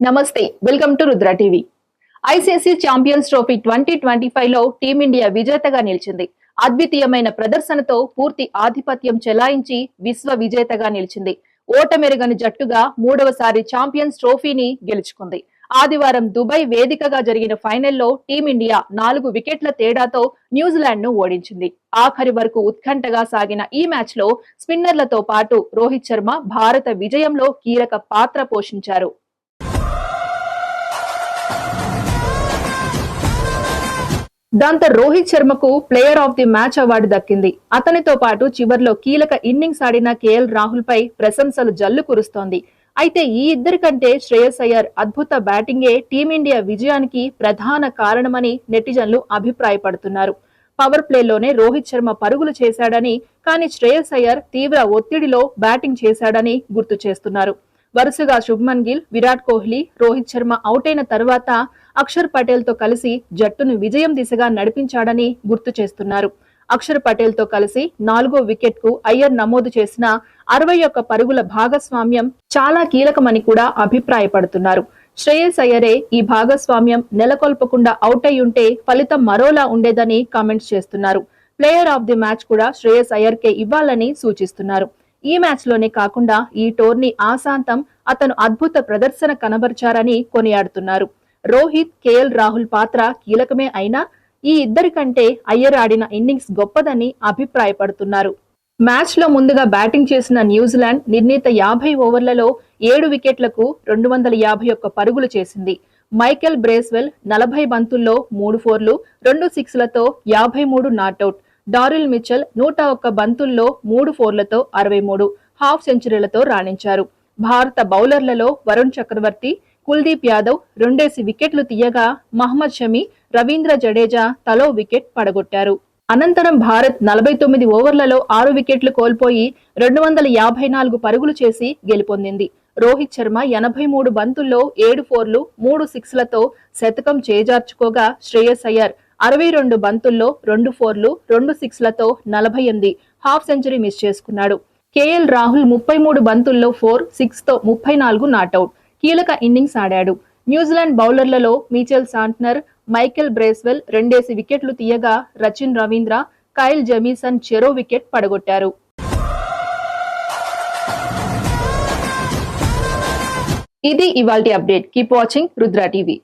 నమస్తే welcome to Rudra TV. ICC Champions Trophy twenty twenty ఫైవ్లో team India విజేతగా నిలిచింది. అద్వితీయమైన ప్రదర్శనతో పూర్తి ఆధిపత్యం చెలాయించి విశ్వ విజేతగా నిలిచింది. ఓటమెరుగని జట్టుగా మూడవసారి ఛాంపియన్స్ ట్రోఫీని గెలుచుకుంది. ఆదివారం దుబాయ్ వేదికగా జరిగిన ఫైనల్లో టీమిండియా నాలుగు వికెట్ల తేడాతో న్యూజిలాండ్ను ఓడించింది. ఆఖరి వరకు ఉత్కంఠగా సాగిన ఈ మ్యాచ్లో స్పిన్నర్లతో పాటు రోహిత్ శర్మ భారత విజయంలో కీలక పాత్ర పోషించారు. దాంతో Rohit శర్మకు player of the match award దక్కింది. అతనితో పాటు చివర్లో కీలక ఇన్నింగ్స్ ఆడిన కేఎల్ రాహుల్ పై ప్రశంసలు జల్లు కురుస్తోంది. అయితే ఈ ఇద్దరి కంటే శ్రేయస్ అయ్యర్ అద్భుత బ్యాటింగే టీమిండియా విజయానికి ప్రధాన కారణమని నెటిజన్లు అభిప్రాయపడుతున్నారు. పవర్ ప్లేలోనే రోహిత్ శర్మ పరుగులు చేశాడని కానీ శ్రేయస్ అయ్యర్ తీవ్ర ఒత్తిడిలో బ్యాటింగ్ చేశాడని గుర్తు చేస్తున్నారు. వరుసగా శుభ్మన్ గిల్ విరాట్ కోహ్లీ రోహిత్ శర్మ అవుట్ అయిన తర్వాత అక్షర్ పటేల్తో కలిసి జట్టును విజయం దిశగా నడిపించాడని గుర్తు చేస్తున్నారు. అక్షర్ పటేల్తో కలిసి నాలుగో వికెట్కు అయ్యర్ నమోదు చేసిన అరవై ఒక్క పరుగుల భాగస్వామ్యం చాలా కీలకమని కూడా అభిప్రాయపడుతున్నారు. శ్రేయస్ అయ్యరే ఈ భాగస్వామ్యం నెలకొల్పకుండా అవుట్ అయి ఉంటే ఫలితం మరోలా ఉండేదని కామెంట్స్ చేస్తున్నారు. ప్లేయర్ ఆఫ్ ది మ్యాచ్ కూడా శ్రేయస్ అయ్యర్కే ఇవ్వాలని సూచిస్తున్నారు. ఈ మ్యాచ్లోనే కాకుండా ఈ టోర్నీ ఆశాంతం అతను అద్భుత ప్రదర్శన కనబర్చారని కొనియాడుతున్నారు. రోహిత్ కేఎల్ రాహుల్ పాత్ర కీలకమే అయినా ఈ ఇద్దరి కంటే అయ్యర్ ఆడిన ఇన్నింగ్స్ గొప్పదని అభిప్రాయపడుతున్నారు. మ్యాచ్లో ముందుగా బ్యాటింగ్ చేసిన న్యూజిలాండ్ నిర్ణీత యాభై ఓవర్లలో ఏడు వికెట్లకు రెండు వందల యాభై ఒక్క పరుగులు చేసింది. మైకెల్ బ్రేస్వెల్ నలభై బంతుల్లో మూడు ఫోర్లు రెండు సిక్స్లతో యాభై మూడు నాటౌట్ డారిల్ మిచెల్ నూట ఒక్క బంతుల్లో మూడు ఫోర్లతో అరవై మూడు హాఫ్ సెంచరీలతో రాణించారు. భారత బౌలర్లలో వరుణ్ చక్రవర్తి కుల్దీప్ యాదవ్ రెండేసి వికెట్లు తీయగా మహమ్మద్ షమి రవీంద్ర జడేజా తలో వికెట్ పడగొట్టారు. అనంతరం భారత్ నలభై తొమ్మిది ఓవర్లలో ఆరు వికెట్లు కోల్పోయి రెండు వందల యాభై నాలుగు పరుగులు చేసి గెలుపొందింది. రోహిత్ శర్మ ఎనభై మూడు బంతుల్లో ఏడు ఫోర్లు మూడు సిక్స్లతో శతకం చేజార్చుకోగా శ్రేయస్ అయ్యర్ అరవై రెండు బంతుల్లో రెండు ఫోర్లు రెండు సిక్స్లతో నలభై ఎనిమిది హాఫ్ సెంచరీ మిస్ చేసుకున్నాడు. కేఎల్ రాహుల్ ముప్పై మూడు బంతుల్లో ఫోర్ సిక్స్తో ముప్పై నాలుగు నాటౌట్ కీలక ఇన్నింగ్స్ ఆడాడు. న్యూజిలాండ్ బౌలర్లలో మీచెల్ సాంట్నర్ మైకెల్ బ్రేస్వెల్ రెండేసి వికెట్లు తీయగా రచిన్ రవీంద్ర కైల్ జమీసన్ చెరో వికెట్ పడగొట్టారు. ఇది ఇవాల్టి update. Keep watching Rudra TV.